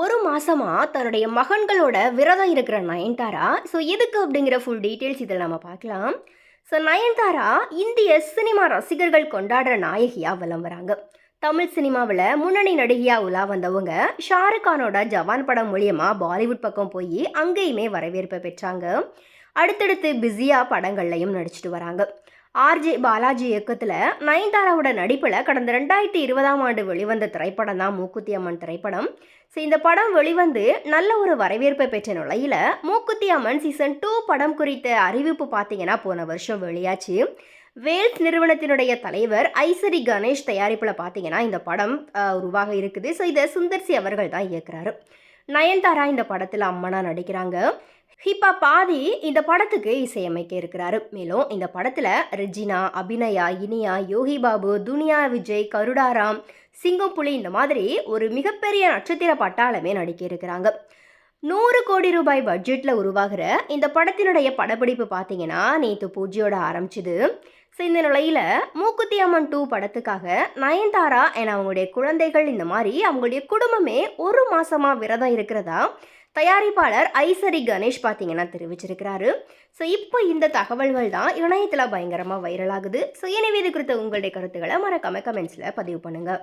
ஒரு மாசமா தன்னுடைய மகன்களோட விரதம் இருக்கிற நயன்தாரா? ஸோ எதுக்கு அப்படிங்கிற ஃபுல் டீட்டெயில்ஸ் இதில் நம்ம பார்க்கலாம். ஸோ நயன்தாரா இந்திய சினிமா ரசிகர்கள் கொண்டாடுற நாயகியா வலம் வராங்க தமிழ் சினிமாவில் முன்னணி நடிகையாக உலா வந்தவங்க ஷாருக் கானோட ஜவான் படம் மூலியமாக பாலிவுட் பக்கம் போய் அங்கேயுமே வரவேற்பை பெற்றாங்க. அடுத்தடுத்து பிஸியாக படங்கள்லையும் நடிச்சிட்டு வராங்க. ஆர்ஜே பாலாஜி இயக்கத்தில் நயன்தாராவோட நடிப்பில் கடந்த ரெண்டாயிரத்தி இருபதாம் ஆண்டு வெளிவந்த திரைப்படம் தான் மூக்குத்தி அம்மன் திரைப்படம். ஸோ இந்த படம் வெளிவந்து நல்ல ஒரு வரவேற்பை பெற்ற நிலையில் மூக்குத்தி அம்மன் சீசன் டூ படம் குறித்த அறிவிப்பு பார்த்தீங்கன்னா போன வருஷம் வெளியாச்சு. வேல்ஸ் நிறுவனத்தினுடைய தலைவர் ஐசரி கணேஷ் தயாரிப்பில் பார்த்தீங்கன்னா இந்த படம் உருவாக இருக்குது. ஸோ இதை சுந்தர்சி அவர்கள் தான் இயக்குறாரு. நயன்தாரா இந்த படத்தில் அம்மனாக நடிக்கிறாங்க. ஹிப்பா பாதி இந்த படத்துக்கு இசையமைக்க இருக்கிறாரு. மேலும் இந்த படத்தில் ரெஜினா அபிநயா இனியா யோகி பாபு துனியா விஜய் கருடாராம் சிங்கம் புலி இந்த மாதிரி ஒரு மிகப்பெரிய நட்சத்திர பட்டாளமே நடிக்க இருக்கிறாங்க. நூறு கோடி ரூபாய் பட்ஜெட்டில் உருவாகிற இந்த படத்தினுடைய படப்பிடிப்பு பார்த்தீங்கன்னா நேற்று பூஜையோட ஆரம்பிச்சுது. ஸோ இந்த நிலையில் மூக்குத்தி அம்மன் டூ படத்துக்காக நயன்தாரா என அவங்களுடைய குழந்தைகள் இந்த மாதிரி அவங்களுடைய குடும்பமே ஒரு மாசமா விரதம் இருக்கிறதா தயாரிப்பாளர் ஐசரி கணேஷ் பார்த்தீங்கன்னா தெரிவிச்சிருக்கிறாரு. ஸோ இப்போ இந்த தகவல்கள் தான் இணையத்தில் பயங்கரமாக வைரல் ஆகுது. ஸோ எனவே இது குறித்த உங்களுடைய கருத்துக்களை மறக்காம கமெண்ட்ஸில் பதிவு பண்ணுங்கள்